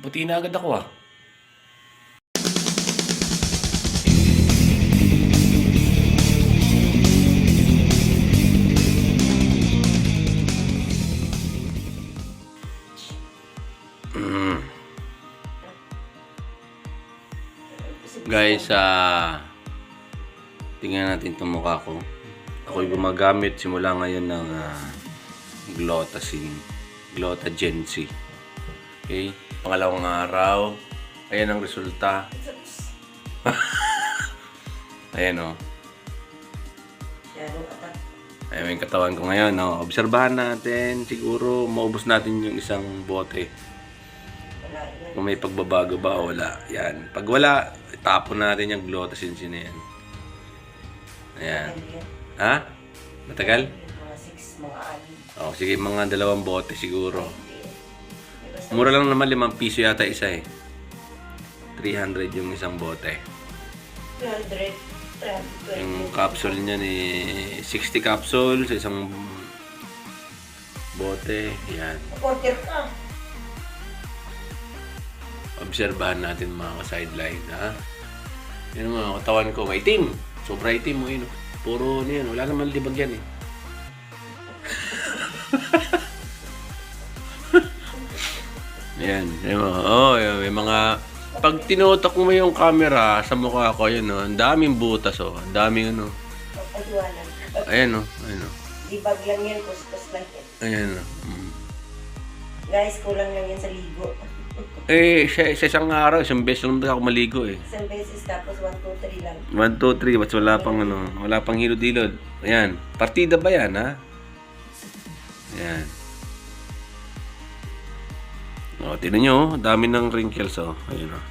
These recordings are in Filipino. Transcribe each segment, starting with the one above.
Puti na agad ako ah. Guys, ah tingnan natin itong mukha ko. Ako'y gumagamit simula ngayon ng uh, Glotacin. Glotagen C. Okay? Pangalawang araw. Ayan ang resulta. Ayan o. Oh. Ayan yung katawan ko ngayon. No? Obserbahan natin. Siguro maubos natin yung isang bote. Kung may pagbabago ba o wala. Yan. Pag wala, tapon natin yung C na yan. Ayan. Yan? Ha? Matagal? Mga six, mga anim. Oh, sige, mga dalawang bote siguro. Mura lang naman, limang piso yata isa eh. 300 yung isang bote. 300, 320. Yung capsule niya ni 60 capsule sa isang bote. Yan. Supporter ka. Obserbahan natin mga ka-sideline, ha? Yan mga katawan ko. May itim. Sobra itim mo yun. oh. Puro ano yan. Wala naman libag yan eh. Yan. Yan mga, oh, yan, may mga... Pag tinutok mo yung camera sa mukha ko, yun, oh, ang daming butas, oh. Ang daming ano. Pagpaliwanan. Ayan, oh. Ayan, oh. Libag lang yan, kuskus lang yan. Ayan, oh. Mm. Guys, kulang lang yan sa ligo. Eh, sa, sa isang araw, isang beses lang ako maligo eh. Isang beses tapos 1, 2, 3 lang. 1, 2, 3, what's wala pang ano, wala pang hilod-hilod. Ayan, partida ba yan, ha? Ayan. O, tinan nyo, oh, dami ng wrinkles, oh. Ayan, oh.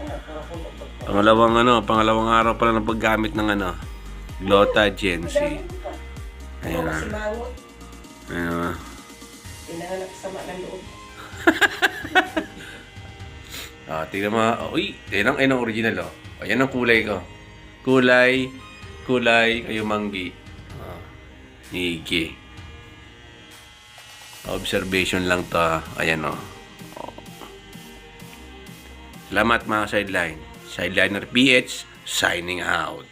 Pangalawang ano, pangalawang araw pala ng paggamit ng ano, Glota Gen ah. kasi mangot. Ayan, oh. Pinanganak sama ng loob. Ah, tingnan mo. Oh, uy, yan ang, yan ang original, oh. O, ang kulay ko. Kulay, kulay, ayumanggi. Ah, higi. Observation lang to, ah. Ayan, oh. oh. Salamat mga sideline. Sideliner PH, signing out.